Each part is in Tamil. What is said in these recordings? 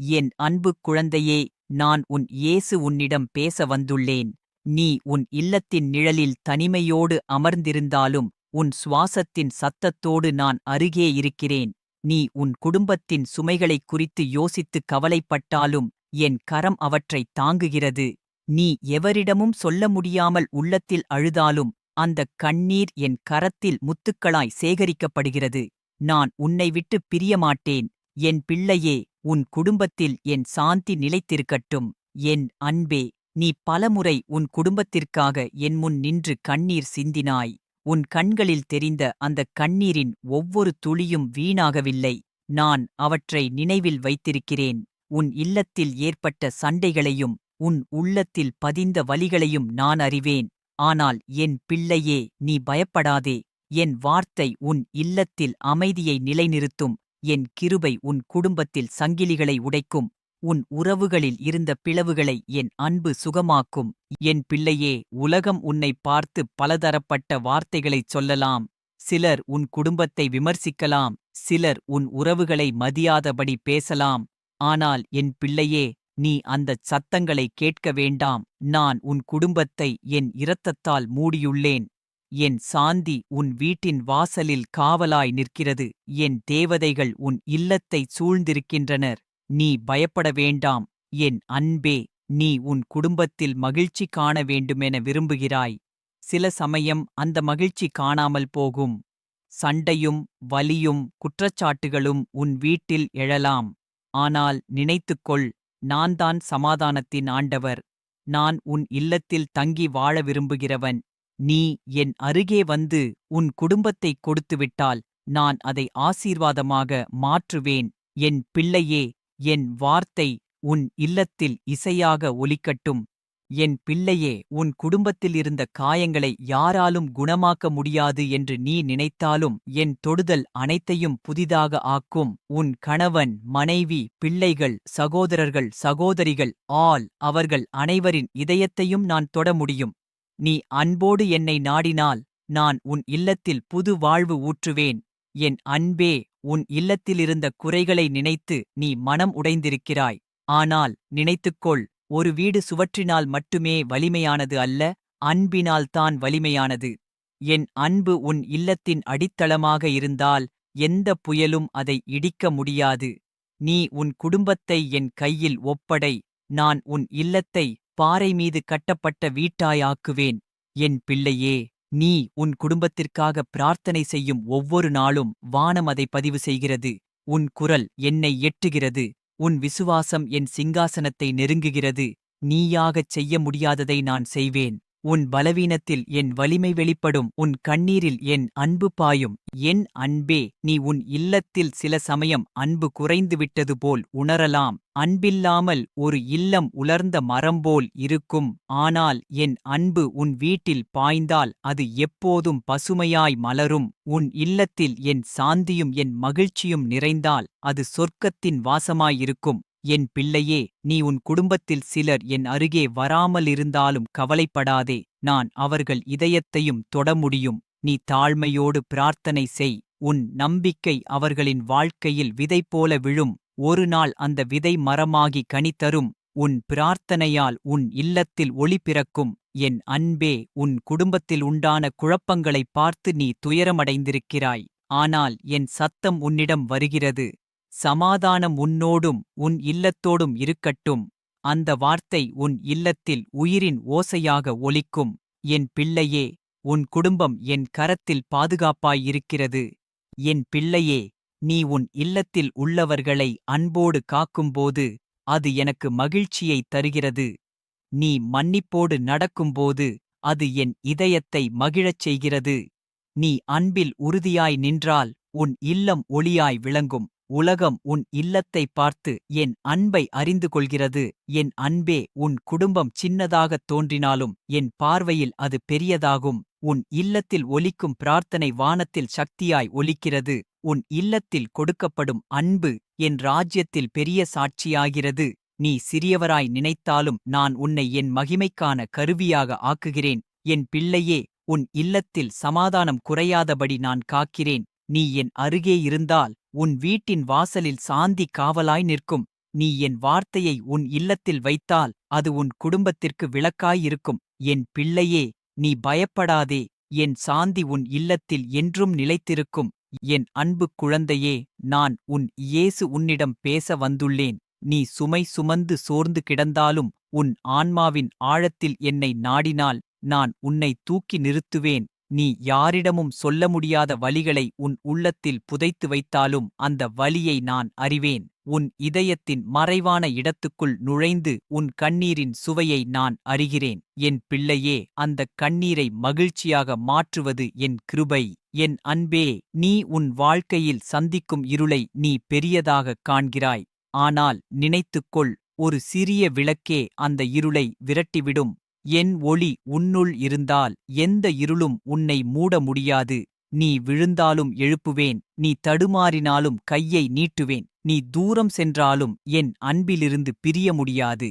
என் அன்பு குழந்தையே நான் உன் இயேசு உன்னிடம் பேச வந்துள்ளேன். நீ உன் இல்லத்தின் நிழலில் தனிமையோடு அமர்ந்திருந்தாலும் உன் சுவாசத்தின் சத்தத்தோடு நான் அருகே இருக்கிறேன். நீ உன் குடும்பத்தின் சுமைகளைக் குறித்து யோசித்துக் கவலைப்பட்டாலும் என் கரம் அவற்றைத் தாங்குகிறது. நீ எவரிடமும் சொல்ல முடியாமல் உள்ளத்தில் அழுதாலும் அந்தக் கண்ணீர் என் கரத்தில் முத்துக்களாய் சேகரிக்கப்படுகிறது. நான் உன்னை விட்டு பிரியமாட்டேன். என் பிள்ளையே உன் குடும்பத்தில் என் சாந்தி நிலைத்திருக்கட்டும். என் அன்பே நீ பலமுறை உன் குடும்பத்திற்காக என் முன் நின்று கண்ணீர் சிந்தினாய். உன் கண்களில் தெரிந்த அந்தக் கண்ணீரின் ஒவ்வொரு துளியும் வீணாகவில்லை. நான் அவற்றை நினைவில் வைத்திருக்கிறேன். உன் இல்லத்தில் ஏற்பட்ட சண்டைகளையும் உன் உள்ளத்தில் பதிந்த வலிகளையும் நான் அறிவேன். ஆனால் என் பிள்ளையே நீ பயப்படாதே. என் வார்த்தை உன் இல்லத்தில் அமைதியை நிலைநிறுத்தும். என் கிருபை உன் குடும்பத்தில் சங்கிலிகளை உடைக்கும் உன் உறவுகளில் இருந்த பிளவுகளை என் அன்பு சுகமாக்கும். என் பிள்ளையே உலகம் உன்னை பார்த்து பலதரப்பட்ட வார்த்தைகளைச் சொல்லலாம். சிலர் உன் குடும்பத்தை விமர்சிக்கலாம் சிலர் உன் உறவுகளை மதியாதபடி பேசலாம். ஆனால் என் பிள்ளையே நீ அந்தச் சத்தங்களை கேட்க வேண்டாம். நான் உன் குடும்பத்தை என் இரத்தத்தால் மூடியுள்ளேன். என் சாந்தி உன் வீட்டின் வாசலில் காவலாய் நிற்கிறது. என் தேவதைகள் உன் இல்லத்தைச் சூழ்ந்திருக்கின்றனர். நீ பயப்பட வேண்டாம். என் அன்பே நீ உன் குடும்பத்தில் மகிழ்ச்சி காண வேண்டுமென விரும்புகிறாய். சில சமயம் அந்த மகிழ்ச்சி காணாமல் போகும். சண்டையும் வலியும் குற்றச்சாட்டுகளும் உன் வீட்டில் எழலாம். ஆனால் நினைத்துக்கொள் நான்தான் சமாதானத்தின் ஆண்டவர். நான் உன் இல்லத்தில் தங்கி வாழ விரும்புகிறவன். நீ என் அருகே வந்து உன் குடும்பத்தைக் கொடுத்துவிட்டால் நான் அதை ஆசீர்வாதமாக மாற்றுவேன். என் பிள்ளையே என் வார்த்தை உன் இல்லத்தில் இசையாக ஒலிக்கட்டும். என் பிள்ளையே உன் குடும்பத்தில் இருந்த காயங்களை யாராலும் குணமாக்க முடியாது என்று நீ நினைத்தாலும் என் தொடுதல் அனைத்தையும் புதிதாக ஆக்கும். உன் கணவன் மனைவி பிள்ளைகள் சகோதரர்கள் சகோதரிகள் ஆல் அவர்கள் அனைவரின் இதயத்தையும் நான் தொட முடியும். நீ அன்போடு என்னை நாடினால் நான் உன் இல்லத்தில் புது வாழ்வு ஊற்றுவேன். என் அன்பே உன் இல்லத்திலிருந்த குறைகளை நினைத்து நீ மனம் உடைந்திருக்கிறாய். ஆனால் நினைத்துக்கொள் ஒரு வீடு சுவற்றினால் மட்டுமே வலிமையானது அல்ல அன்பினால்தான் வலிமையானது. என் அன்பு உன் இல்லத்தின் அடித்தளமாக இருந்தால் எந்த புயலும் அதை இடிக்க முடியாது. நீ உன் குடும்பத்தை என் கையில் ஒப்படை நான் உன் இல்லத்தை பாறை மீது கட்டப்பட்ட வீட்டாயாக்குவேன். என் பிள்ளையே நீ உன் குடும்பத்திற்காக பிரார்த்தனை செய்யும் ஒவ்வொரு நாளும் வானம் அதை பதிவு செய்கிறது. உன் குரல் என்னை எட்டுகிறது. உன் விசுவாசம் என் சிங்காசனத்தை நெருங்குகிறது. நீயாகச் செய்ய முடியாததை நான் செய்வேன். உன் பலவீனத்தில் என் வலிமை வெளிப்படும் உன் கண்ணீரில் என் அன்பு பாயும். என் அன்பே நீ உன் இல்லத்தில் சில சமயம் அன்பு குறைந்துவிட்டது போல் உணரலாம். அன்பில்லாமல் ஒரு இல்லம் உலர்ந்த மரம்போல் இருக்கும். ஆனால் என் அன்பு உன் வீட்டில் பாய்ந்தால் அது எப்போதும் பசுமையாய் மலரும். உன் இல்லத்தில் என் சாந்தியும் என் மகிழ்ச்சியும் நிறைந்தால் அது சொர்க்கத்தின் வாசமாயிருக்கும். என் பிள்ளையே நீ உன் குடும்பத்தில் சிலர் என் அருகே வராமலிருந்தாலும் கவலைப்படாதே நான் அவர்கள் இதயத்தையும் தொட முடியும். நீ தாழ்மையோடு பிரார்த்தனை செய் உன் நம்பிக்கை அவர்களின் வாழ்க்கையில் விதை போல விழும். ஒரு நாள் அந்த விதை மரமாகி கனித்தரும் உன் பிரார்த்தனையால் உன் இல்லத்தில் ஒளி பிறக்கும். என் அன்பே உன் குடும்பத்தில் உண்டான குழப்பங்களைப் பார்த்து நீ துயரமடைந்திருக்கிறாய். ஆனால் என் சத்தம் உன்னிடம் வருகிறது. சமாதானம் உன்னோடும் உன் இல்லத்தோடும் இருக்கட்டும். அந்த வார்த்தை உன் இல்லத்தில் உயிரின் ஓசையாக ஒலிக்கும். என் பிள்ளையே உன் குடும்பம் என் கரத்தில் பாதுகாப்பாயிருக்கிறது. என் பிள்ளையே நீ உன் இல்லத்தில் உள்ளவர்களை அன்போடு காக்கும்போது அது எனக்கு மகிழ்ச்சியைத் தருகிறது. நீ மன்னிப்போடு நடக்கும்போது அது என் இதயத்தை மகிழச் செய்கிறது. நீ அன்பில் உறுதியாய் நின்றால் உன் இல்லம் ஒளியாய் விளங்கும். உலகம் உன் இல்லத்தை பார்த்து என் அன்பை அறிந்து கொள்கிறது என் அன்பே உன் குடும்பம் சின்னதாகத் தோன்றினாலும் என் பார்வையில் அது பெரியதாகும். உன் இல்லத்தில் ஒலிக்கும் பிரார்த்தனை வானத்தில் சக்தியாய் ஒலிக்கிறது. உன் இல்லத்தில் கொடுக்கப்படும் அன்பு என் ராஜ்யத்தில் பெரிய சாட்சியாகிறது. நீ சிறியவராய் நினைத்தாலும் நான் உன்னை என் மகிமைக்கான கருவியாக ஆக்குகிறேன். என் பிள்ளையே உன் இல்லத்தில் சமாதானம் குறையாதபடி நான் காக்கிறேன். நீ என் அருகே இருந்தால் உன் வீட்டின் வாசலில் சாந்தி காவலாய் நிற்கும். நீ என் வார்த்தையை உன் இல்லத்தில் வைத்தால் அது உன் குடும்பத்திற்கு விளக்காயிருக்கும் என் பிள்ளையே நீ பயப்படாதே. என் சாந்தி உன் இல்லத்தில் என்றும் நிலைத்திருக்கும். என் அன்புக் குழந்தையே நான் உன் இயேசு உன்னிடம் பேச வந்துள்ளேன். நீ சுமை சுமந்து சோர்ந்து கிடந்தாலும் உன் ஆன்மாவின் ஆழத்தில் என்னை நாடினால் நான் உன்னை தூக்கி நிறுத்துவேன். நீ யாரிடமும் சொல்ல முடியாத வலிகளை உன் உள்ளத்தில் புதைத்து வைத்தாலும் அந்த வலியை நான் அறிவேன். உன் இதயத்தின் மறைவான இடத்துக்குள் நுழைந்து உன் கண்ணீரின் சுவையை நான் அறிகிறேன். என் பிள்ளையே அந்தக் கண்ணீரை மகிழ்ச்சியாக மாற்றுவது என் கிருபை. என் அன்பே நீ உன் வாழ்க்கையில் சந்திக்கும் இருளை நீ பெரியதாகக் காண்கிறாய். ஆனால் நினைத்துக்கொள் ஒரு சிறிய விளக்கே அந்த இருளை விரட்டிவிடும். என் ஒளி உன்னுள் இருந்தால் எந்த இருளும் உன்னை மூட முடியாது. நீ விழுந்தாலும் எழுப்புவேன் நீ தடுமாறினாலும் கையை நீட்டுவேன் நீ தூரம் சென்றாலும் என் அன்பிலிருந்து பிரிய முடியாது.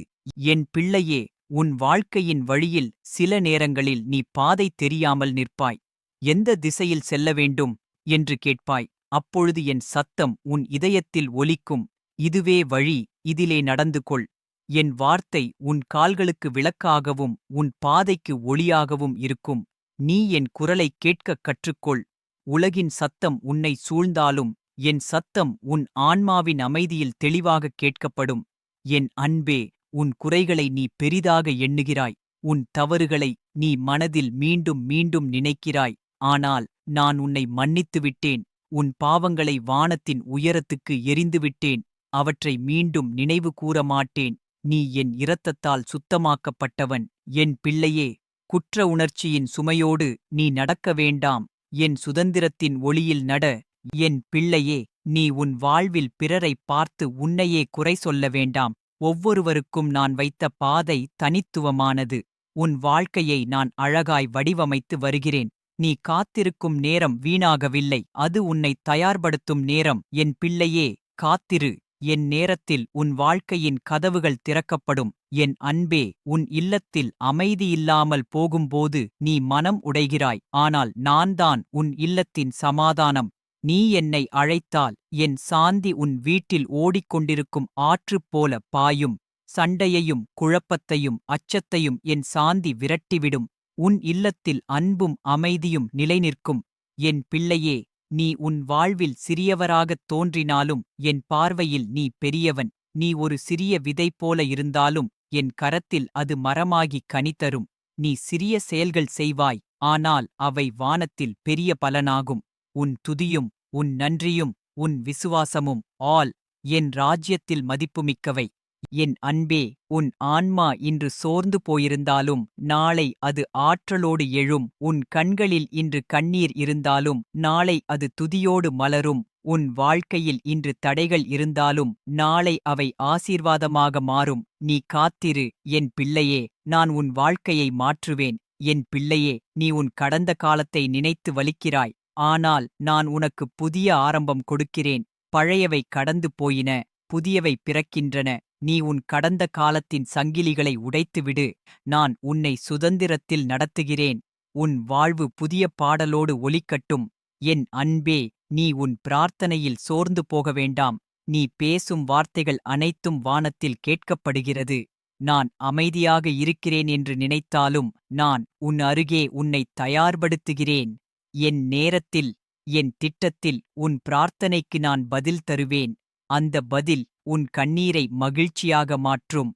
என் பிள்ளையே உன் வாழ்க்கையின் வழியில் சில நேரங்களில் நீ பாதை தெரியாமல் நிற்பாய். எந்த திசையில் செல்ல வேண்டும் என்று கேட்பாய். அப்பொழுது என் சத்தம் உன் இதயத்தில் ஒலிக்கும். இதுவே வழி இதிலே நடந்து கொள் என் வார்த்தை உன் கால்களுக்கு விளக்காகவும் உன் பாதைக்கு ஒளியாகவும் இருக்கும். நீ என் குரலைக் கேட்கக் கற்றுக்கொள். உலகின் சத்தம் உன்னை சூழ்ந்தாலும் என் சத்தம் உன் ஆன்மாவின் அமைதியில் தெளிவாகக் கேட்கப்படும். என் அன்பே உன் குறைகளை நீ பெரிதாக எண்ணுகிறாய். உன் தவறுகளை நீ மனதில் மீண்டும் மீண்டும் நினைக்கிறாய். ஆனால் நான் உன்னை மன்னித்துவிட்டேன். உன் பாவங்களை வானத்தின் உயரத்துக்கு எரிந்துவிட்டேன் அவற்றை மீண்டும் நினைவு கூற மாட்டேன் நீ என் இரத்தத்தால் சுத்தமாக்கப்பட்டவன் என் பிள்ளையே குற்ற உணர்ச்சியின் சுமையோடு நீ நடக்க வேண்டாம் என் சுதந்திரத்தின் ஒளியில் நட என் பிள்ளையே நீ உன் வாழ்வில் பிறரைப் பார்த்து உன்னையே குறை சொல்ல வேண்டாம் ஒவ்வொருவருக்கும் நான் வைத்த பாதை தனித்துவமானது உன் வாழ்க்கையை நான் அழகாய் வடிவமைத்து வருகிறேன் நீ காத்திருக்கும் நேரம் வீணாகவில்லை அது உன்னை தயார்படுத்தும் நேரம் என் பிள்ளையே காத்திரு. என் நேரத்தில் உன் வாழ்க்கையின் கதவுகள் திறக்கப்படும். என் அன்பே உன் இல்லத்தில் அமைதியில்லாமல் போகும்போது நீ மனம் உடைகிறாய். ஆனால் நான்தான் உன் இல்லத்தின் சமாதானம். நீ என்னை அழைத்தால் என் சாந்தி உன் வீட்டில் ஓடிக்கொண்டிருக்கும் ஆற்றுப் போல பாயும். சண்டையையும் குழப்பத்தையும் அச்சத்தையும் என் சாந்தி விரட்டிவிடும். உன் இல்லத்தில் அன்பும் அமைதியும் நிலைநிற்கும். என் பிள்ளையே நீ உன் வாழ்வில் சிறியவராகத் தோன்றினாலும் என் பார்வையில் நீ பெரியவன். நீ ஒரு சிறிய விதை போல இருந்தாலும் என் கரத்தில் அது மரமாகிக் கனித்தரும் நீ சிறிய செயல்கள் செய்வாய் ஆனால் அவை வானத்தில் பெரிய பலனாகும். உன் துதியும் உன் நன்றியும் உன் விசுவாசமும் ஆல் என் ராஜ்யத்தில் மதிப்புமிக்கவை. என் அன்பே உன் ஆன்மா இன்று சோர்ந்து போயிருந்தாலும் நாளை அது ஆற்றலோடு எழும். உன் கண்களில் இன்று கண்ணீர் இருந்தாலும் நாளை அது துதியோடு மலரும். உன் வாழ்க்கையில் இன்று தடைகள் இருந்தாலும் நாளை அவை ஆசீர்வாதமாக மாறும். நீ காத்திரு என் பிள்ளையே நான் உன் வாழ்க்கையை மாற்றுவேன். என் பிள்ளையே நீ உன் கடந்த காலத்தை நினைத்து வலிக்கிறாய். ஆனால் நான் உனக்கு புதிய ஆரம்பம் கொடுக்கிறேன். பழையவை கடந்து போயின புதியவை பிறக்கின்றன. நீ உன் கடந்த காலத்தின் சங்கிலிகளை உடைத்துவிடு. நான் உன்னை சுதந்திரத்தில் நடத்துகிறேன். உன் வாழ்வு புதிய பாடலோடு ஒலிக்கட்டும். என் அன்பே நீ உன் பிரார்த்தனையில் சோர்ந்து போக வேண்டாம். நீ பேசும் வார்த்தைகள் அனைத்தும் வானத்தில் கேட்கப்படுகிறது. நான் அமைதியாக இருக்கிறேன் என்று நினைத்தாலும் நான் உன் அருகே உன்னை தயார்படுத்துகிறேன். என் நேரத்தில் என் திட்டத்தில் உன் பிரார்த்தனைக்கு நான் பதில் தருவேன். அந்த பதில் உன் கண்ணீரை மகிழ்ச்சியாக மாற்றும்.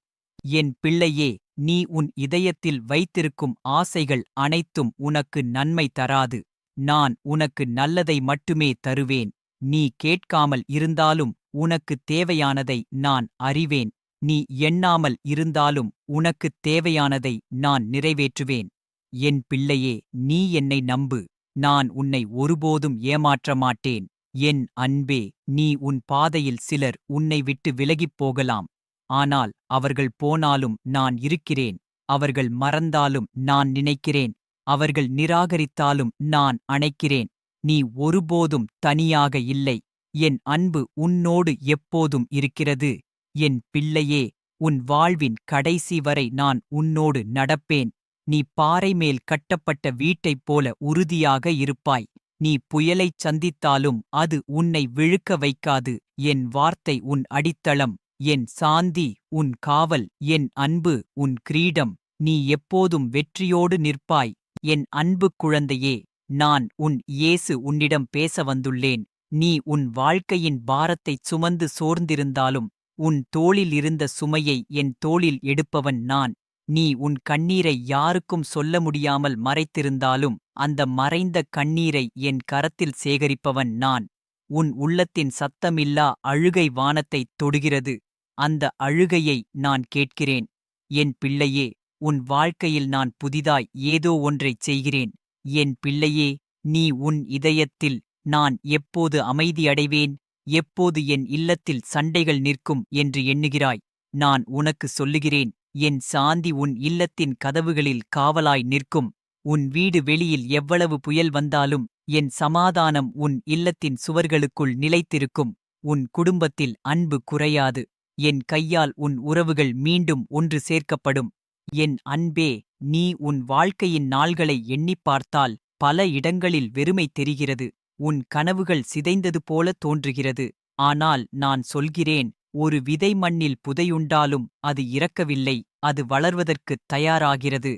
என் பிள்ளையே நீ உன் இதயத்தில் வைத்திருக்கும் ஆசைகள் அனைத்தும் உனக்கு நன்மை தராது. நான் உனக்கு நல்லதை மட்டுமே தருவேன். நீ கேட்காமல் இருந்தாலும் உனக்குத் தேவையானதை நான் அறிவேன். நீ எண்ணாமல் இருந்தாலும் உனக்குத் தேவையானதை நான் நிறைவேற்றுவேன். என் பிள்ளையே நீ என்னை நம்பு. நான் உன்னை ஒருபோதும் ஏமாற்ற மாட்டேன் என் அன்பே நீ உன் பாதையில் சிலர் உன்னை விட்டு விலகிப் போகலாம். ஆனால் அவர்கள் போனாலும் நான் இருக்கிறேன். அவர்கள் மறந்தாலும் நான் நினைக்கிறேன். அவர்கள் நிராகரித்தாலும் நான் அணைக்கிறேன். நீ ஒருபோதும் தனியாக இல்லை. என் அன்பு உன்னோடு எப்போதும் இருக்கிறது. என் பிள்ளையே உன் வாழ்வின் கடைசி வரை நான் உன்னோடு நடப்பேன். நீ பாறை மேல் கட்டப்பட்ட வீட்டைப் போல உறுதியாக இருப்பாய். நீ புயலைச் சந்தித்தாலும் அது உன்னை விழுக்க வைக்காது. என் வார்த்தை உன் அடித்தளம் என் சாந்தி உன் காவல் என் அன்பு உன் கிரீடம். நீ எப்போதும் வெற்றியோடு நிற்பாய். என் அன்பு குழந்தையே நான் உன் இயேசு உன்னிடம் பேச வந்துள்ளேன். நீ உன் வாழ்க்கையின் பாரத்தைச் சுமந்து சோர்ந்திருந்தாலும் உன் தோளில் இருந்த சுமையை என் தோளில் எடுப்பவன் நான். நீ உன் கண்ணீரை யாருக்கும் சொல்ல முடியாமல் மறைத்திருந்தாலும் அந்த மறைந்த கண்ணீரை என் கரத்தில் சேகரிப்பவன் நான். உன் உள்ளத்தின் சத்தமில்லா அழுகை வானத்தைத் தொடுகிறது. அந்த அழுகையை நான் கேட்கிறேன். என் பிள்ளையே உன் வாழ்க்கையில் நான் புதிதாய் ஏதோ ஒன்றைச் செய்கிறேன். என் பிள்ளையே நீ உன் இதயத்தில் நான் எப்போது அமைதியடைவேன் எப்போது என் இல்லத்தில் சண்டைகள் நிற்கும் என்று எண்ணுகிறாய்? நான் உனக்கு சொல்லுகிறேன். என் சாந்தி உன் இல்லத்தின் கதவுகளில் காவலாய் நிற்கும். உன் வீடு வெளியில் எவ்வளவு புயல் வந்தாலும் என் சமாதானம் உன் இல்லத்தின் சுவர்களுக்குள் நிலைத்திருக்கும். உன் குடும்பத்தில் அன்பு குறையாது. என் கையால் உன் உறவுகள் மீண்டும் ஒன்று சேர்க்கப்படும். என் அன்பே நீ உன் வாழ்க்கையின் நாள்களை எண்ணிப் பார்த்தால் பல இடங்களில் வெறுமை தெரிகிறது. உன் கனவுகள் சிதைந்தது போல தோன்றுகிறது. ஆனால் நான் சொல்கிறேன் ஒரு விதை மண்ணில் புதையுண்டாலும் அது இறக்கவில்லை அது வளர்வதற்குத் தயாராகிறது.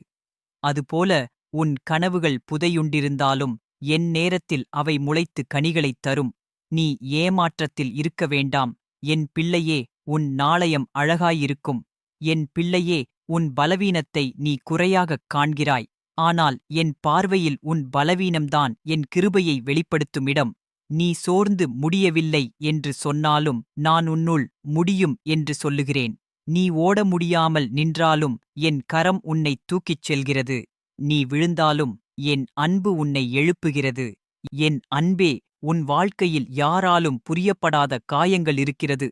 அதுபோல உன் கனவுகள் புதையுண்டிருந்தாலும் என் நேரத்தில் அவை முளைத்து கனிகளைத் தரும். நீ ஏமாற்றத்தில் இருக்க வேண்டாம். என் பிள்ளையே உன் நாளையம் அழகாயிருக்கும். என் பிள்ளையே உன் பலவீனத்தை நீ குறையாகக் காண்கிறாய். ஆனால் என் பார்வையில் உன் பலவீனம்தான் என் கிருபையை வெளிப்படுத்தும் இடம் நீ சோர்ந்து முடியவில்லை என்று சொன்னாலும் நான் உன்னுள் முடியும் என்று சொல்லுகிறேன். நீ ஓட முடியாமல் நின்றாலும் என் கரம் உன்னை தூக்கிச் செல்கிறது. நீ விழுந்தாலும் என் அன்பு உன்னை எழுப்புகிறது. என் அன்பே உன் வாழ்க்கையில் யாராலும் புரியப்படாத காயங்கள் இருக்கிறது.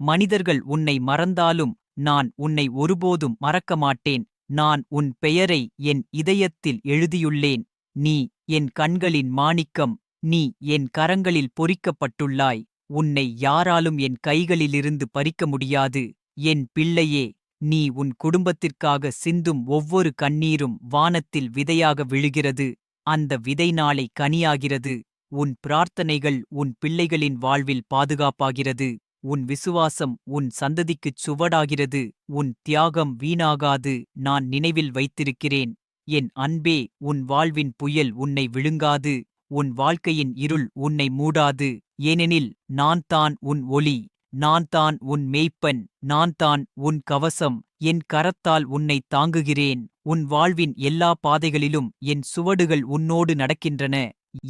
மனிதர்கள் உன்னை மறந்தாலும் நான் உன்னை ஒருபோதும் மறக்க மாட்டேன். நான் உன் பெயரை என் இதயத்தில் எழுதியுள்ளேன். நீ என் கண்களின் மாணிக்கம் நீ என் கரங்களில் பொறிக்கப்பட்டுள்ளாய். உன்னை யாராலும் என் கைகளிலிருந்து பறிக்க முடியாது. என் பிள்ளையே நீ உன் குடும்பத்திற்காக சிந்தும் ஒவ்வொரு கண்ணீரும் வானத்தில் விதையாக விழுகிறது. அந்த விதை நாளை கனியாகிறது. உன் பிரார்த்தனைகள் உன் பிள்ளைகளின் வாழ்வில் பாதுகாப்பாகிறது. உன் விசுவாசம் உன் சந்ததிக்குச் சுவடாகிறது. உன் தியாகம் வீணாகாது. நான் நினைவில் வைத்திருக்கிறேன். என் அன்பே உன் வாழ்வின் புயல் உன்னை விழுங்காது. உன் வாழ்க்கையின் இருள் உன்னை மூடாது. ஏனெனில் நான் தான் உன் ஒளி நான் தான் உன் மேய்ப்பன் நான் தான் உன் கவசம் என் கரத்தால் உன்னை தாங்குகிறேன். உன் வாழ்வின் எல்லா பாதைகளிலும் என் சுவடுகள் உன்னோடு நடக்கின்றன.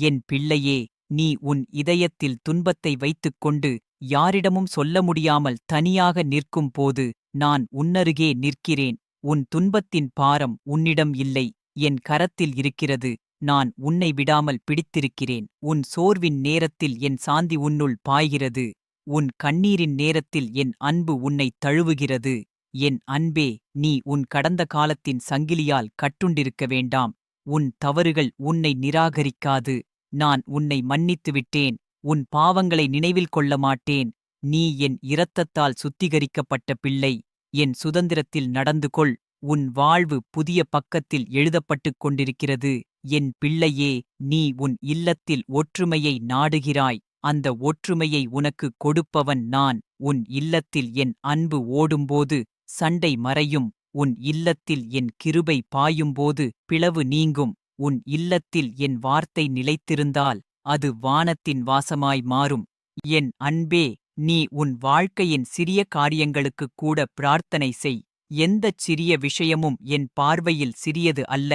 என் பிள்ளையே நீ உன் இதயத்தில் துன்பத்தை வைத்துக் கொண்டு யாரிடமும் சொல்ல முடியாமல் தனியாக நிற்கும் போது நான் உன்னருகே நிற்கிறேன். உன் துன்பத்தின் பாரம் உன்னிடம் இல்லை என் கரத்தில் இருக்கிறது. நான் உன்னை விடாமல் பிடித்திருக்கிறேன். உன் சோர்வின் நேரத்தில் என் சாந்தி உன்னுள் பாய்கிறது. உன் கண்ணீரின் நேரத்தில் என் அன்பு உன்னை தழுவுகிறது. என் அன்பே நீ உன் கடந்த காலத்தின் சங்கிலியால் கட்டுண்டிருக்க வேண்டாம். உன் தவறுகள் உன்னை நிராகரிக்காது. நான் உன்னை மன்னித்துவிட்டேன். உன் பாவங்களை நினைவில் கொள்ள மாட்டேன். நீ என் இரத்தத்தால் சுத்திகரிக்கப்பட்ட பிள்ளை. என் சுதந்திரத்தில் நடந்து கொள் உன் வாழ்வு புதிய பக்கத்தில் எழுதப்பட்டுக் கொண்டிருக்கிறது. என் பிள்ளையே நீ உன் இல்லத்தில் ஒற்றுமையை நாடுகிறாய். அந்த ஒற்றுமையை உனக்கு கொடுப்பவன் நான். உன் இல்லத்தில் என் அன்பு ஓடும்போது சண்டை மறையும். உன் இல்லத்தில் என் கிருபை பாயும்போது பிளவு நீங்கும். உன் இல்லத்தில் என் வார்த்தை நிலைத்திருந்தால் அது வானத்தின் வாசமாய் மாறும். என் அன்பே நீ உன் வாழ்க்கையின் சிறிய காரியங்களுக்குக் கூட பிரார்த்தனை செய். எந்தச் சிறிய விஷயமும் என் பார்வையில் சிறியது அல்ல.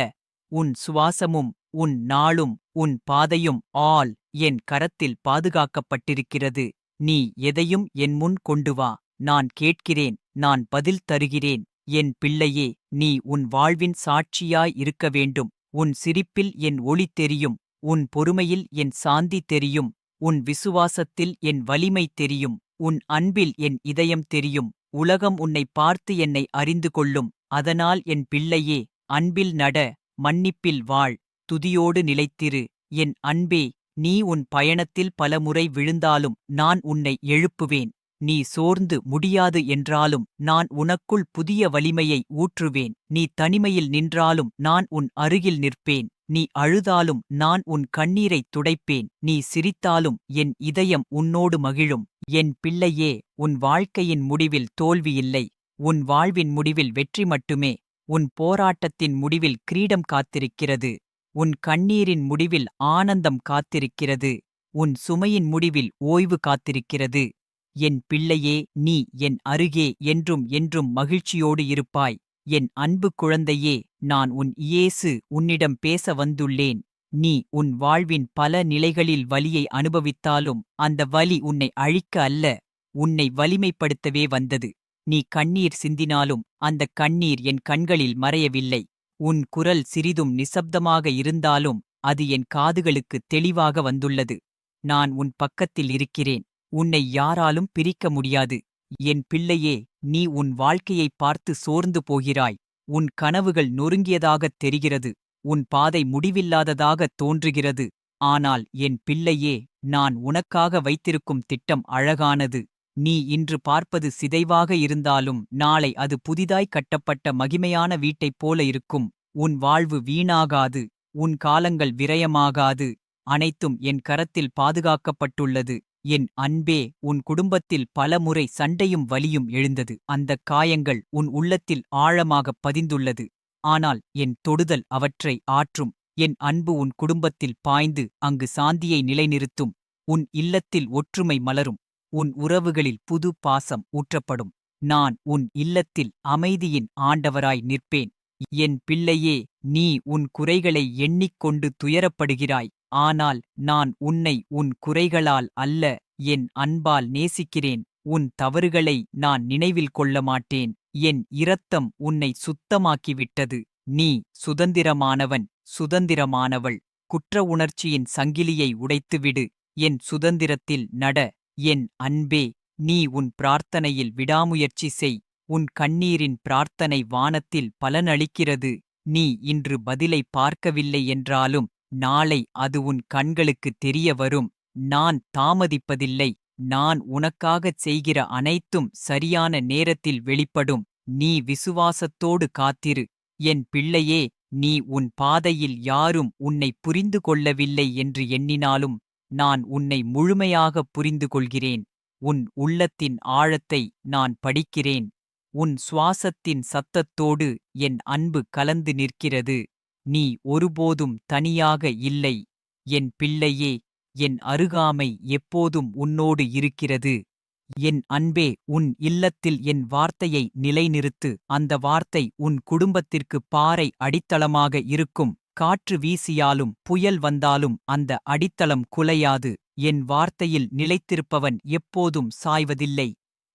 உன் சுவாசமும் உன் நாளும் உன் பாதையும் ஆல் என் கரத்தில் பாதுகாக்கப்பட்டிருக்கிறது. நீ எதையும் என் முன் கொண்டு வா. நான் கேட்கிறேன் நான் பதில் தருகிறேன். என் பிள்ளையே நீ உன் வாழ்வின் சாட்சியாய் இருக்க வேண்டும். உன் சிரிப்பில் என் ஒளி தெரியும். உன் பொறுமையில் என் சாந்தி தெரியும். உன் விசுவாசத்தில் என் வலிமை தெரியும். உன் அன்பில் என் இதயம் தெரியும். உலகம் உன்னை பார்த்து என்னை அறிந்து கொள்ளும். அதனால் என் பிள்ளையே அன்பில் நட. மன்னிப்பில் வாழ் துதியோடு நிலைத்திரு. என் அன்பே நீ உன் பயணத்தில் பலமுறை விழுந்தாலும் நான் உன்னை எழுப்புவேன். நீ சோர்ந்து முடியாது என்றாலும் நான் உனக்குள் புதிய வலிமையை ஊற்றுவேன். நீ தனிமையில் நின்றாலும் நான் உன் அருகில் நிற்பேன். நீ அழுதாலும் நான் உன் கண்ணீரைத் துடைப்பேன். நீ சிரித்தாலும் என் இதயம் உன்னோடு மகிழும். என் பிள்ளையே உன் வாழ்க்கையின் முடிவில் தோல்வியில்லை. உன் வாழ்வின் முடிவில் வெற்றி மட்டுமே. உன் போராட்டத்தின் முடிவில் கிரீடம் காத்திருக்கிறது. உன் கண்ணீரின் முடிவில் ஆனந்தம் காத்திருக்கிறது. உன் சுமையின் முடிவில் ஓய்வு காத்திருக்கிறது. என் பிள்ளையே நீ என் அருகே என்றும் என்றும் மகிழ்ச்சியோடு இருப்பாய். என் அன்பு குழந்தையே நான் உன் இயேசு உன்னிடம் பேச வந்துள்ளேன். நீ உன் வாழ்வின் பல நிலைகளில் வலியை அனுபவித்தாலும் அந்த வலி உன்னை அழிக்க அல்ல. உன்னை வலிமைப்படுத்தவே வந்தது. நீ கண்ணீர் சிந்தினாலும் அந்த கண்ணீர் என் கண்களில் மறையவில்லை. உன் குரல் சிறிதும் நிசப்தமாக இருந்தாலும் அது என் காதுகளுக்கு தெளிவாக வந்துள்ளது. நான் உன் பக்கத்தில் இருக்கிறேன். உன்னை யாராலும் பிரிக்க முடியாது. என் பிள்ளையே நீ உன் வாழ்க்கையைப் பார்த்து சோர்ந்து போகிறாய். உன் கனவுகள் நொறுங்கியதாகத் தெரிகிறது. உன் பாதை முடிவில்லாததாகத் தோன்றுகிறது. ஆனால் என் பிள்ளையே நான் உனக்காக வைத்திருக்கும் திட்டம் அழகானது. நீ இன்று பார்ப்பது சிதைவாக இருந்தாலும் நாளை அது புதிதாய் கட்டப்பட்ட மகிமையான வீட்டைப் போல இருக்கும். உன் வாழ்வு வீணாகாது உன் காலங்கள் விரயமாகாது அனைத்தும் என் கரத்தில் பாதுகாக்கப்பட்டுள்ளது. என் அன்பே உன் குடும்பத்தில் பலமுறை சண்டையும் வலியும் எழுந்தது. அந்தக் காயங்கள் உன் உள்ளத்தில் ஆழமாகப் பதிந்துள்ளது. ஆனால் என் தொடுதல் அவற்றை ஆற்றும். என் அன்பு உன் குடும்பத்தில் பாய்ந்து அங்கு சாந்தியை நிலைநிறுத்தும். உன் இல்லத்தில் ஒற்றுமை மலரும். உன் உறவுகளில் புது பாசம் ஊற்றப்படும். நான் உன் இல்லத்தில் அமைதியின் ஆண்டவராய் நிற்பேன். என் பிள்ளையே நீ உன் குறைகளை எண்ணிக்கொண்டு துயரப்படுகிறாய். ஆனால் நான் உன்னை உன் குறைகளால் அல்ல என் அன்பால் நேசிக்கிறேன். உன் தவறுகளை நான் நினைவில் கொள்ள மாட்டேன் என் இரத்தம் உன்னை சுத்தமாக்கிவிட்டது. நீ சுதந்திரமானவன் சுதந்திரமானவள். குற்ற உணர்ச்சியின் சங்கிலியை உடைத்துவிடு. என் சுதந்திரத்தில் நட. என் அன்பே நீ உன் பிரார்த்தனையில் விடாமுயற்சி செய். உன் கண்ணீரின் பிரார்த்தனை வானத்தில் பலனளிக்கிறது. நீ இன்று பதிலை பார்க்கவில்லை என்றாலும் நாளை அது உன் கண்களுக்கு தெரிய வரும். நான் தாமதிப்பதில்லை. நான் உனக்காகச் செய்கிற அனைத்தும் சரியான நேரத்தில் வெளிப்படும். நீ விசுவாசத்தோடு காத்திரு. என் பிள்ளையே நீ உன் பாதையில் யாரும் உன்னை புரிந்து கொள்ளவில்லை என்று எண்ணினாலும் நான் உன்னை முழுமையாகப் புரிந்து கொள்கிறேன் உன் உள்ளத்தின் ஆழத்தை நான் படிக்கிறேன். உன் சுவாசத்தின் சத்தத்தோடு என் அன்பு கலந்து நிற்கிறது. நீ ஒருபோதும் தனியாக இல்லை. என் பிள்ளையே என் அருகாமை எப்போதும் உன்னோடு இருக்கிறது. என் அன்பே உன் இல்லத்தில் என் வார்த்தையை நிலைநிறுத்து. அந்த வார்த்தை உன் குடும்பத்திற்கு பாறை அடித்தளமாக இருக்கும். காற்று வீசியாலும் புயல் வந்தாலும் அந்த அடித்தளம் குலையாது. என் வார்த்தையில் நிலைத்திருப்பவன் எப்போதும் சாய்வதில்லை.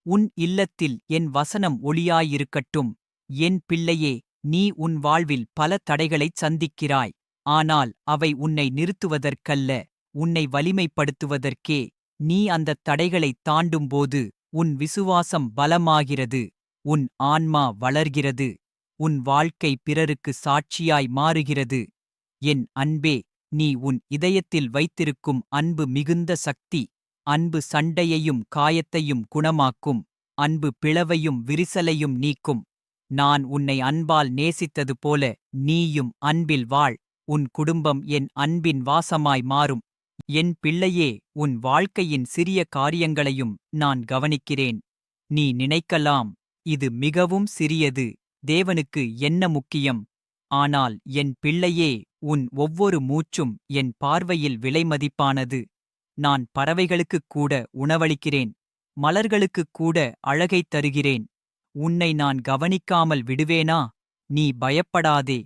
உன் இல்லத்தில் என் வசனம் ஒளியாயிருக்கட்டும். என் பிள்ளையே நீ உன் வாழ்வில் பல தடைகளைச் சந்திக்கிறாய். ஆனால் அவை உன்னை நிறுத்துவதற்கல்ல உன்னை வலிமைப்படுத்துவதற்கே. நீ அந்தத் தடைகளைத் தாண்டும்போது உன் விசுவாசம் பலமாகிறது. உன் ஆன்மா வளர்கிறது. உன் வாழ்க்கை பிறருக்கு சாட்சியாய் மாறுகிறது. என் அன்பே நீ உன் இதயத்தில் வைத்திருக்கும் அன்பு மிகுந்த சக்தி. அன்பு சண்டையையும் காயத்தையும் குணமாக்கும். அன்பு பிளவையும் விரிசலையும் நீக்கும். நான் உன்னை அன்பால் நேசித்தது போல நீயும் அன்பில் வாழ். உன் குடும்பம் என் அன்பின் வாசமாய் மாறும். என் பிள்ளையே உன் வாழ்க்கையின் சிறிய காரியங்களையும் நான் கவனிக்கிறேன். நீ நினைக்கலாம் இது மிகவும் சிறியது. தேவனுக்கு என்ன முக்கியம்? ஆனால் என் பிள்ளையே உன் ஒவ்வொரு மூச்சும் என் பார்வையில் விலைமதிப்பானது. நான் பறவைகளுக்குக் கூட உணவளிக்கிறேன் மலர்களுக்குக் கூட அழகைத் தருகிறேன். உன்னை நான் கவனிக்காமல் விடுவேனா? நீ பயப்படாதே.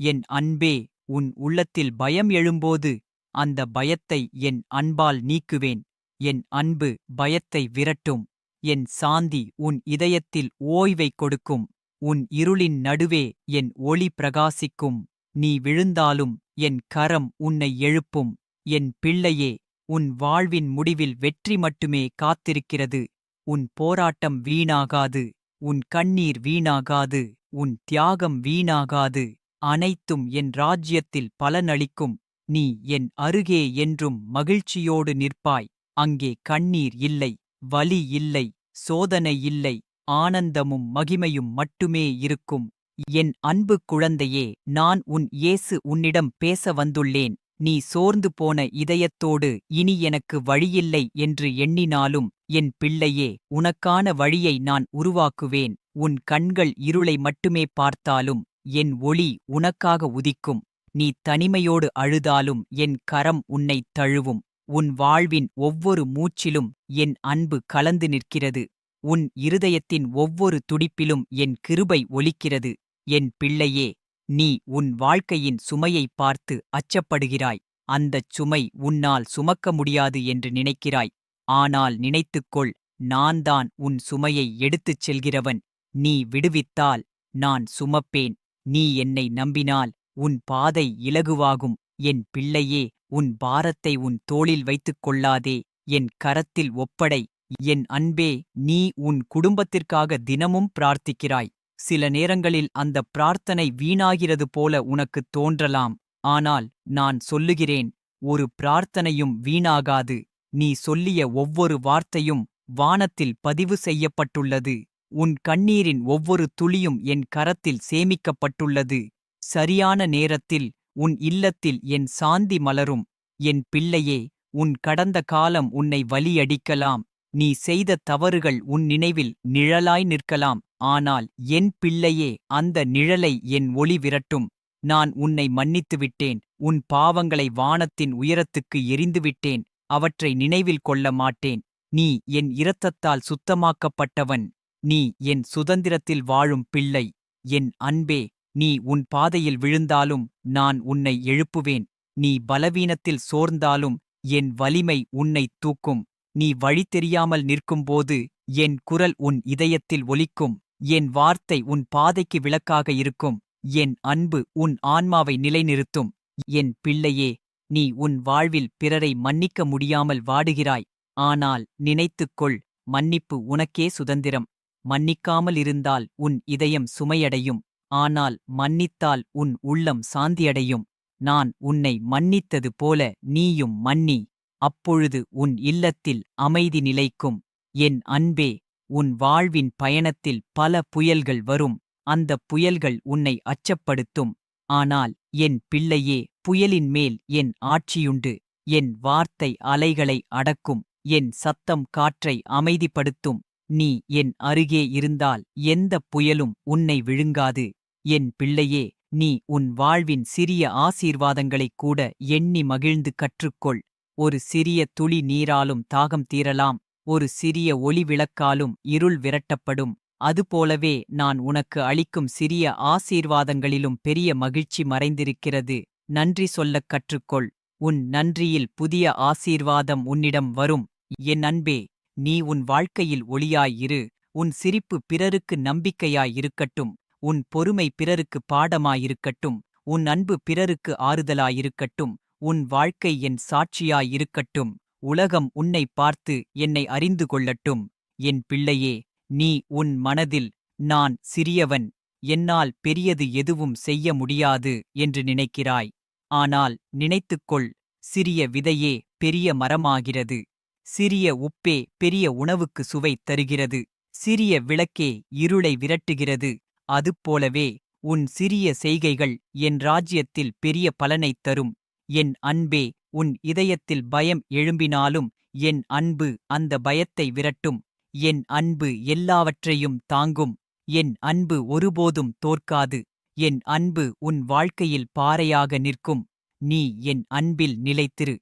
என் அன்பே உன் உள்ளத்தில் பயம் எழும்போது அந்த பயத்தை என் அன்பால் நீக்குவேன். என் அன்பு பயத்தை விரட்டும். என் சாந்தி உன் இதயத்தில் ஓய்வைக் கொடுக்கும். உன் இருளின் நடுவே என் ஒளி பிரகாசிக்கும். நீ விழுந்தாலும் என் கரம் உன்னை எழுப்பும். என் பிள்ளையே உன் வாழ்வின் முடிவில் வெற்றி மட்டுமே காத்திருக்கிறது. உன் போராட்டம் வீணாகாது. உன் கண்ணீர் வீணாகாது. உன் தியாகம் வீணாகாது. அனைத்தும் என் ராஜ்யத்தில் பலனளிக்கும். நீ என் அருகே என்றும் மகிழ்ச்சியோடு நிற்பாய். அங்கே கண்ணீர் இல்லை வலி இல்லை சோதனை இல்லை. ஆனந்தமும் மகிமையும் மட்டுமே இருக்கும். என் அன்பு குழந்தையே நான் உன் இயேசு உன்னிடம் பேச வந்துள்ளேன். நீ சோர்ந்து போன இதயத்தோடு இனி எனக்கு வழியில்லை என்று எண்ணினாலும் என் பிள்ளையே உனக்கான வழியை நான் உருவாக்குவேன். உன் கண்கள் இருளை மட்டுமே பார்த்தாலும் என் ஒளி உனக்காக உதிக்கும். நீ தனிமையோடு அழுதாலும் என் கரம் உன்னைத் தழுவும். உன் வாழ்வின் ஒவ்வொரு மூச்சிலும் என் அன்பு கலந்து நிற்கிறது. உன் இருதயத்தின் ஒவ்வொரு துடிப்பிலும் என் கிருபை ஒலிக்கிறது. என் பிள்ளையே நீ உன் வாழ்க்கையின் சுமையைப் பார்த்து அச்சப்படுகிறாய். அந்தச் சுமை உன்னால் சுமக்க முடியாது என்று நினைக்கிறாய். ஆனால் நினைத்துக்கொள் நான்தான் உன் சுமையை எடுத்துச் செல்கிறவன். நீ விடுவித்தால் நான் சுமப்பேன். நீ என்னை நம்பினால் உன் பாதை இலகுவாகும். என் பிள்ளையே உன் பாரத்தை உன் தோளில் வைத்துக் கொள்ளாதே. என் கரத்தில் ஒப்படை என் அன்பே நீ உன் குடும்பத்திற்காக தினமும் பிரார்த்திக்கிறாய். சில நேரங்களில் அந்த பிரார்த்தனை வீணாகிறது போல உனக்குத் தோன்றலாம். ஆனால் நான் சொல்லுகிறேன் ஒரு பிரார்த்தனையும் வீணாகாது. நீ சொல்லிய ஒவ்வொரு வார்த்தையும் வானத்தில் பதிவு செய்யப்பட்டுள்ளது. உன் கண்ணீரின் ஒவ்வொரு துளியும் என் கரத்தில் சேமிக்கப்பட்டுள்ளது. சரியான நேரத்தில் உன் இல்லத்தில் என் சாந்தி மலரும். என் பிள்ளையே உன் கடந்த காலம் உன்னை வலியடிக்கலாம் நீ செய்த தவறுகள் உன் நினைவில் நிழலாய் நிற்கலாம். ஆனால் என் பிள்ளையே அந்த நிழலை என் ஒளி விரட்டும். நான் உன்னை மன்னித்துவிட்டேன். உன் பாவங்களை வானத்தின் உயரத்துக்கு எரிந்துவிட்டேன் அவற்றை நினைவில் கொள்ள மாட்டேன். நீ என் இரத்தத்தால் சுத்தமாக்கப்பட்டவன். நீ என் சுதந்திரத்தில் வாழும் பிள்ளை. என் அன்பே நீ உன் பாதையில் விழுந்தாலும் நான் உன்னை எழுப்புவேன். நீ பலவீனத்தில் சோர்ந்தாலும் என் வலிமை உன்னைத் தூக்கும். நீ வழி தெரியாமல் நிற்கும்போது என் குரல் உன் இதயத்தில் ஒலிக்கும் என் வார்த்தை உன் பாதைக்கு விளக்காக இருக்கும் என் அன்பு உன் ஆன்மாவை நிலைநிறுத்தும். என் பிள்ளையே நீ உன் வாழ்வில் பிறரை மன்னிக்க முடியாமல் வாடுகிறாய். ஆனால் நினைத்துக்கொள் மன்னிப்பு உனக்கே சுதந்திரம். மன்னிக்காமல் இருந்தால் உன் இதயம் சுமையடையும். ஆனால் மன்னித்தால் உன் உள்ளம் சாந்தியடையும். நான் உன்னை மன்னித்தது போல நீயும் மன்னி. அப்பொழுது உன் இல்லத்தில் அமைதி நிலைக்கும். என் அன்பே உன் வாழ்வின் பயணத்தில் பல புயல்கள் வரும். அந்த புயல்கள் உன்னை அச்சப்படுத்தும். ஆனால் என் பிள்ளையே புயலின் மேல் என் ஆட்சியுண்டு. என் வார்த்தை அலைகளை அடக்கும். என் சத்தம் காற்றை அமைதிப்படுத்தும். நீ என் அருகே இருந்தால் எந்த புயலும் உன்னை விழுங்காது. என் பிள்ளையே நீ உன் வாழ்வின் சிறிய ஆசீர்வாதங்களைக் கூட எண்ணி மகிழ்ந்து கற்றுக்கொள். ஒரு சிறிய துளி நீராலும் தாகம் தீரலாம் ஒரு சிறிய ஒளி விளக்காலும் இருள் விரட்டப்படும். அதுபோலவே நான் உனக்கு அளிக்கும் சிறிய ஆசீர்வாதங்களிலும் பெரிய மகிழ்ச்சி மறைந்திருக்கிறது. நன்றி சொல்லக் கற்றுக்கொள். உன் நன்றியில் புதிய ஆசீர்வாதம் உன்னிடம் வரும். என் அன்பே நீ உன் வாழ்க்கையில் ஒளியாயிரு உன் சிரிப்பு பிறருக்கு நம்பிக்கையாயிருக்கட்டும் உன் பொறுமை பிறருக்கு பாடமாயிருக்கட்டும் உன் அன்பு பிறருக்கு ஆறுதலாயிருக்கட்டும் உன் வாழ்க்கை என் சாட்சியாயிருக்கட்டும். உலகம் உன்னை பார்த்து என்னை அறிந்து கொள்ளட்டும். என் பிள்ளையே நீ உன் மனதில் நான் சிறியவன். என்னால் பெரியது எதுவும் செய்ய முடியாது என்று நினைக்கிறாய். ஆனால் நினைத்துக்கொள் சிறிய விதையே பெரிய மரமாகிறது. சிறிய உப்பே பெரிய உணவுக்கு சுவை தருகிறது. சிறிய விளக்கே இருளை விரட்டுகிறது. அதுபோலவே உன் சிறிய செய்கைகள் என் ராஜ்யத்தில் பெரிய பலனைத் தரும். என் அன்பே உன் இதயத்தில் பயம் எழும்பினாலும் என் அன்பு அந்த பயத்தை விரட்டும். என் அன்பு எல்லாவற்றையும் தாங்கும். என் அன்பு ஒருபோதும் தோற்காது. என் அன்பு உன் வாழ்க்கையில் பாறையாக நிற்கும். நீ என் அன்பில் நிலைத்திரு.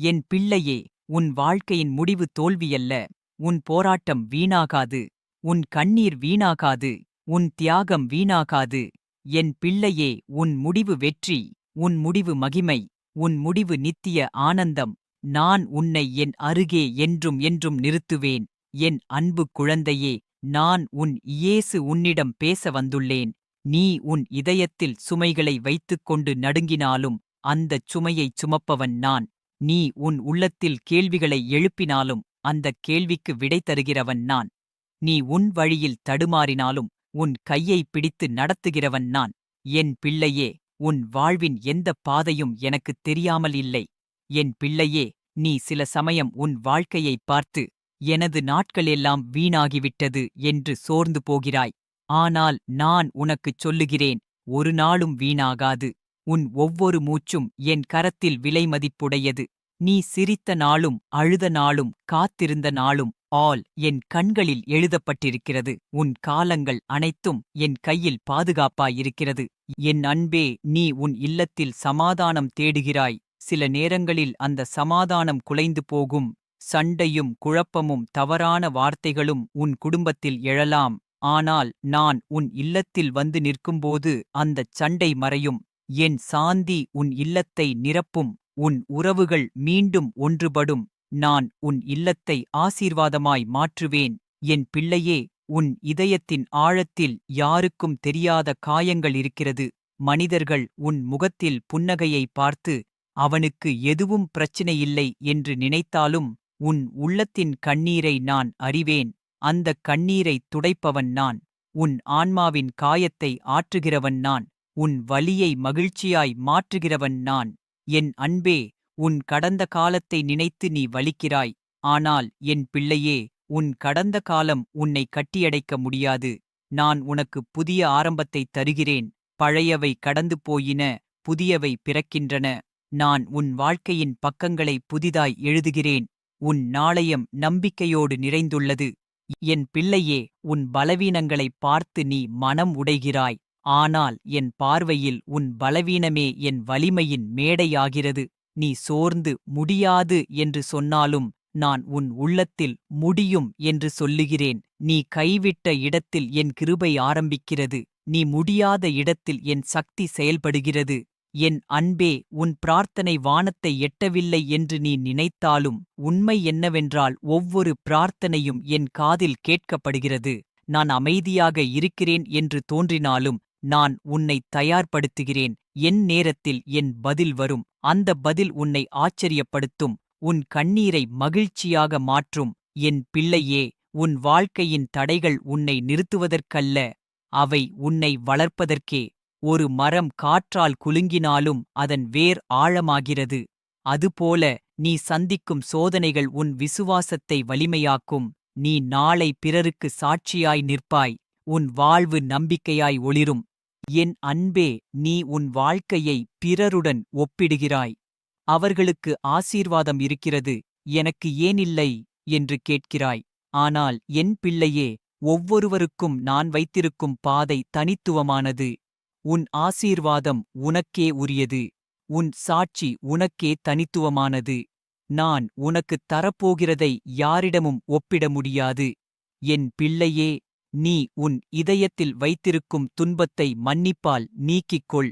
என் பிள்ளையே உன் வாழ்க்கையின் முடிவு தோல்வியல்ல. உன் போராட்டம் வீணாகாது. உன் கண்ணீர் வீணாகாது. உன் தியாகம் வீணாகாது. என் பிள்ளையே உன் முடிவு வெற்றி. உன் முடிவு மகிமை. உன் முடிவு நித்திய ஆனந்தம். நான் உன்னை என் அருகே என்றும் என்றும் நிறுத்துவேன். என் அன்பு குழந்தையே நான் உன் இயேசு உன்னிடம் பேச வந்துள்ளேன். நீ உன் இதயத்தில் சுமைகளை வைத்துக்கொண்டு நடுங்கினாலும் அந்தச் சுமையைச் சுமப்பவன் நான். நீ உன் உள்ளத்தில் கேள்விகளை எழுப்பினாலும் அந்தக் கேள்விக்கு விடை தருகிறவன் நான். நீ உன் வழியில் தடுமாறினாலும் உன் கையை பிடித்து நடத்துகிறவன் நான். என் பிள்ளையே உன் வாழ்வின் எந்தப் பாதையும் எனக்குத் தெரியாமல் இல்லை. என் பிள்ளையே நீ சில சமயம் உன் வாழ்க்கையைப் பார்த்து எனது நாட்களெல்லாம் வீணாகிவிட்டது என்று சோர்ந்து போகிறாய். ஆனால் நான் உனக்குச் சொல்லுகிறேன் ஒரு நாளும் வீணாகாது. உன் ஒவ்வொரு மூச்சும் என் கரத்தில் விலைமதிப்புடையது. நீ சிரித்த நாளும் அழுத நாளும் காத்திருந்த நாளும் ஆல் என் கண்களில் எழுதப்பட்டிருக்கிறது. உன் காலங்கள் அனைத்தும் என் கையில் பாதுகாப்பாயிருக்கிறது. என் அன்பே நீ உன் இல்லத்தில் சமாதானம் தேடுகிறாய். சில நேரங்களில் அந்த சமாதானம் குலைந்து போகும். சண்டையும் குழப்பமும் தவறான வார்த்தைகளும் உன் குடும்பத்தில் எழலாம். ஆனால் நான் உன் இல்லத்தில் வந்து நிற்கும்போது அந்தச் சண்டை மறையும். என் சாந்தி உன் இல்லத்தை நிரப்பும். உன் உறவுகள் மீண்டும் ஒன்றுபடும். நான் உன் இல்லத்தை ஆசீர்வாதமாய் மாற்றுவேன். என் பிள்ளையே உன் இதயத்தின் ஆழத்தில் யாருக்கும் தெரியாத காயங்கள் இருக்கிறது. மனிதர்கள் உன் முகத்தில் புன்னகையை பார்த்து அவனுக்கு எதுவும் பிரச்சினையில்லை என்று நினைத்தாலும் உன் உள்ளத்தின் கண்ணீரை நான் அறிவேன். அந்தக் கண்ணீரைத் துடைப்பவன் நான். உன் ஆன்மாவின் காயத்தை ஆற்றுகிறவன் நான். உன் வலியை மகிழ்ச்சியாய் மாற்றுகிறவன் நான். என் அன்பே உன் கடந்த காலத்தை நினைத்து நீ வலிக்கிறாய். ஆனால் என் பிள்ளையே உன் கடந்த காலம் உன்னை கட்டியடைக்க முடியாது. நான் உனக்கு புதிய ஆரம்பத்தைத் தருகிறேன். பழையவை கடந்து போயின புதியவை பிறக்கின்றன. நான் உன் வாழ்க்கையின் பக்கங்களை புதிதாய் எழுதுகிறேன். உன் நாளையம் நம்பிக்கையோடு நிறைந்துள்ளது. என் பிள்ளையே உன் பலவீனங்களைப் பார்த்து நீ மனம் உடைகிறாய். ஆனால் என் பார்வையில் உன் பலவீனமே என் வலிமையின் மேடையாகிறது. நீ சோர்ந்து முடியாது என்று சொன்னாலும் நான் உன் உள்ளத்தில் முடியும் என்று சொல்லுகிறேன். நீ கைவிட்ட இடத்தில் என் கிருபை ஆரம்பிக்கிறது. நீ முடியாத இடத்தில் என் சக்தி செயல்படுகிறது. என் அன்பே உன் பிரார்த்தனை வானத்தை எட்டவில்லை என்று நீ நினைத்தாலும் உண்மை என்னவென்றால் ஒவ்வொரு பிரார்த்தனையும் என் காதில் கேட்கப்படுகிறது. நான் அமைதியாக இருக்கிறேன் என்று தோன்றினாலும் நான் உன்னை தயார்படுத்துகிறேன். என் நேரத்தில் என் பதில் வரும். அந்த பதில் உன்னை ஆச்சரியப்படுத்தும். உன் கண்ணீரை மகிழ்ச்சியாக மாற்றும். என் பிள்ளையே உன் வாழ்க்கையின் தடைகள் உன்னை நிறுத்துவதற்கல்ல. அவை உன்னை வளர்ப்பதற்கே. ஒரு மரம் காற்றால் குலுங்கினாலும் அதன் வேர் ஆழமாகிறது. அதுபோல நீ சந்திக்கும் சோதனைகள் உன் விசுவாசத்தை வலிமையாக்கும். நீ நாளை பிறருக்கு சாட்சியாய் நிற்பாய். உன் வாழ்வு நம்பிக்கையாய் ஒளிரும். என் அன்பே நீ உன் வாழ்க்கையை பிறருடன் ஒப்பிடுகிறாய். அவர்களுக்கு ஆசீர்வாதம் இருக்கிறது எனக்கு ஏனில்லை என்று கேட்கிறாய். ஆனால் என் பிள்ளையே ஒவ்வொருவருக்கும் நான் வைத்திருக்கும் பாதை தனித்துவமானது. உன் ஆசீர்வாதம் உனக்கே உரியது. உன் சாட்சி உனக்கே தனித்துவமானது. நான் உனக்குத் தரப்போகிறதை யாரிடமும் ஒப்பிட முடியாது. என் பிள்ளையே நீ உன் இதயத்தில் வைத்திருக்கும் துன்பத்தை மன்னிப்பால் நீக்கிக்கொள்.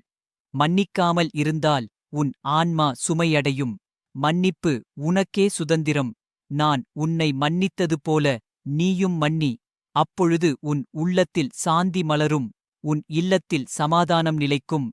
மன்னிக்காமல் இருந்தால் உன் ஆன்மா சுமையடையும். மன்னிப்பு உனக்கே சுதந்திரம். நான் உன்னை மன்னித்தது போல நீயும் மன்னி. அப்பொழுது உன் உள்ளத்தில் சாந்தி மலரும். உன் இல்லத்தில் சமாதானம் நிலைக்கும்.